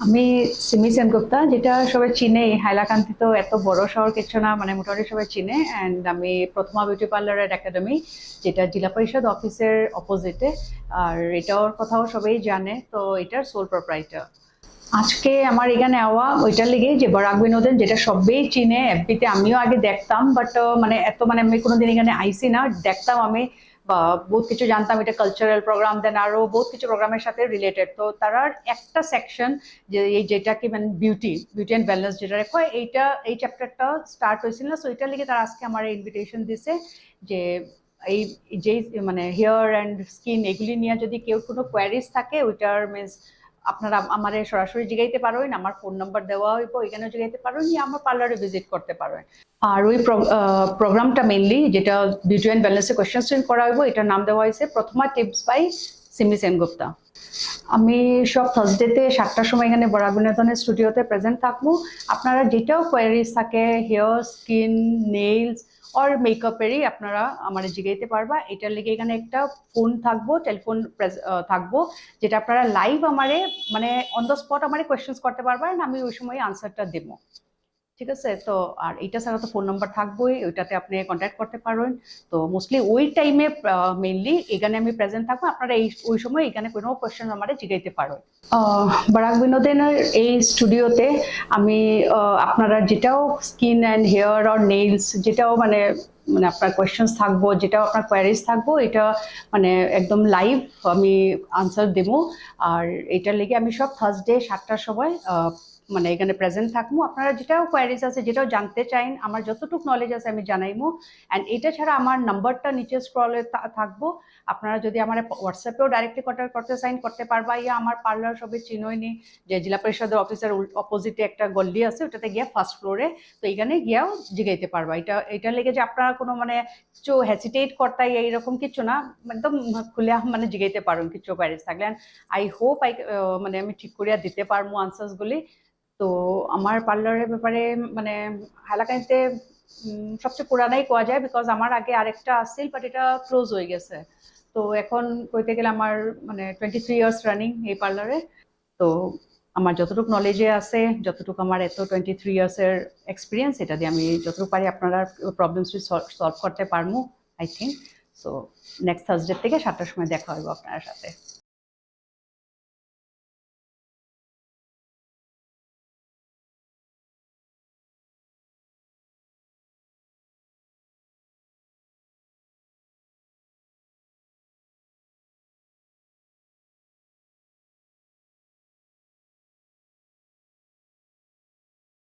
আমি সিমি সেনগুপ্তা, যেটা সবাই চিনে হাইলাকান্দি তো এত বড় শহর কিছু না মানে মোটামুটি সবাই চিনে অ্যান্ড আমি প্রথমা বিউটি পার্লারের একাডেমি যেটা জেলা পরিষদ অফিসের অপোজিটে আর এটার কথাও সবাই জানে, তো এটার সোল প্রোপ্রাইটার আজকে আমার এখানে আওয়া, ওইটার লেগে যে বরাক বিনোদন, যেটা সবাই চিনে, এফবিতে আমিও আগে দেখতাম বাট মানে এত মানে আমি কোনোদিন এখানে আইসি না, দেখতাম আমি বা বহুত কিছু জানতাম, এটা কালচারাল প্রোগ্রাম দেন আরও বহুত কিছু প্রোগ্রামের সাথে রিলেটেড তো তারার একটা সেকশন যে এই যেটা কি মানে বিউটি বিউটি অ্যান্ড ওয়েলনেস যেটা রেখো এইটা, এই চ্যাপ্টারটা স্টার্ট হয়েছিল না। সো এটার লিগে তারা আজকে আমার ইনভিটেশন দিছে যে এই, যেই মানে হেয়ার অ্যান্ড স্কিন এগুলি নিয়ে যদি কেউ কোনো কোয়ারিজ থাকে, ওইটার মিনস আপনারা আমার সরাসরি জিগাইতে পারেন আমার ফোন নাম্বার দেওয়া হইব এখানেও জিগাইতে পারেন আমার পার্লারে ভিজিট করতে পারেন আর ওই প্রোগ্রামটা মেনলি যেটা বিউটি অ্যান্ড ওয়েলনেসে কোয়েশ্চেন করা হইব, এটার নাম দেওয়া হয়েছে প্রথমা টিপস বাই সিমি সেনগুপ্তা আমি সব থার্সডেতে সাতটার সময় এখানে বড় বিনোদনের স্টুডিওতে প্রেজেন্ট থাকব। আপনারা যেটাও কোয়ারিজ থাকে হেয়ার স্কিন নেইলস অর মেকআপেরই আপনারা আমার জিগাইতে পারবা। এটার লেগে এখানে একটা ফোন থাকব টেলিফোন থাকব, যেটা আপনারা লাইভ আমারে মানে অন দ্য স্পট আমারে কোয়েশ্চেন্স করতে পারবেন আমি ওই সময় আনসারটা দেবো। ঠিক আছে? তো আর এটা ছাড়া তো ফোন নাম্বার থাকবোই, ওইটাতে আপনি কন্ট্যাক্ট করতে পারবেন তো মোস্টলি ওই টাইমে মেইনলি এখানে আমি প্রেজেন্ট থাকব। আপনারা এই, ওই সময় এখানে কোনো কোয়েশ্চেন আমার জিগাইতে পারবেন বারাক বিনোদনের এই স্টুডিওতে আমি আপনারা যেটাও skin and hair or nails যেটাও মানে মানে আপনার কোয়েশ্চেন্স থাকব, যেটাও আপনার কোয়ারিজ থাকব, এটা মানে একদম লাইভ আমি আনসার দেবো। আর এটার লেগে আমি সব থার্সডে সাতটার সময় মানে এখানে প্রেজেন্ট থাকব আপনারা যেটাও কোয়ারিজ আছে, যেটাও জানতে চাইন, আমার যতটুকু নলেজ আছে আমি জানাইমো। অ্যান্ড এটা ছাড়া আমার নাম্বারটা নিচে স্ক্রলে থাকব। আপনারা যদি আমার হোয়াটসঅ্যাপেও ডাইরেক্টলি কন্ট্যাক্ট করতে চাইন করতে পারবা, ইয়া আমার পার্লার সবে চিনোইনি যে জেলা পরিষদের অফিসের অপোজিটে একটা গল্লি আছে, ওটাতে গিয়া ফার্স্ট ফ্লোরে তো এখানে গিয়াও জিগাইতে পারবা। এটা এটা লেগে যে আপনারা কোনো মানে কিছু হেসিটেট করতাই এইরকম কিছু না, একদম খুলে মানে জিগাইতে পারুন কিছু কোয়ারিজ থাকলে। আই হোপ আই মানে আমি ঠিক করিয়া দিতে পারব আনসার্সগুলি তো আমার পার্লারের ব্যাপারে মানে হাইলাকান্দিতে সবচেয়ে পুরানাই কোয়া যায় বিকজ আমার আগে আরেকটা আসছিল বাট এটা ক্লোজ হয়ে গেছে। তো এখন কইতে গেলে আমার মানে টোয়েন্টি থ্রি ইয়ার্স রানিং এই পার্লারে তো আমার যতটুকু নলেজে আছে, যতটুকু আমার এত টোয়েন্টি থ্রি ইয়ার্সের এক্সপিরিয়েন্স এটা দিয়ে আমি যতটুকু পারি আপনারা প্রবলেমস সলভ করতে পারব I think so next Thursday থেকে সাতটার সময় দেখা হইব আপনার সাথে।